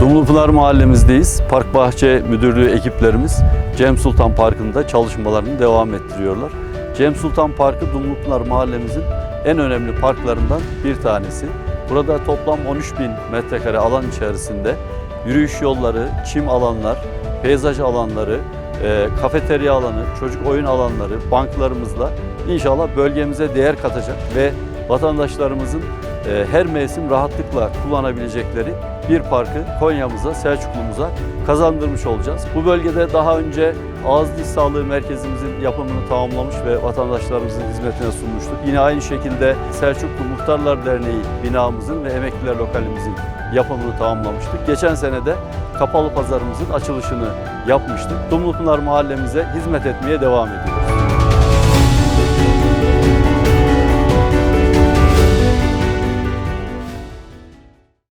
Dumlupınar mahallemizdeyiz. Park Bahçe Müdürlüğü ekiplerimiz Cem Sultan Parkı'nda çalışmalarını devam ettiriyorlar. Cem Sultan Parkı Dumlupınar mahallemizin en önemli parklarından bir tanesi. Burada toplam 13 bin metrekare alan içerisinde yürüyüş yolları, çim alanlar, peyzaj alanları, e, kafeterya alanı, çocuk oyun alanları, banklarımızla inşallah bölgemize değer katacak ve vatandaşlarımızın her mevsim rahatlıkla kullanabilecekleri bir parkı Konya'mıza, Selçuklu'muza kazandırmış olacağız. Bu bölgede daha önce ağız diş sağlığı merkezimizin yapımını tamamlamış ve vatandaşlarımızın hizmetine sunmuştuk. Yine aynı şekilde Selçuklu Muhtarlar Derneği binamızın ve emekliler lokalimizin yapımını tamamlamıştık. Geçen sene de kapalı pazarımızın açılışını yapmıştık. Dumlupınar mahallemize hizmet etmeye devam ediyoruz.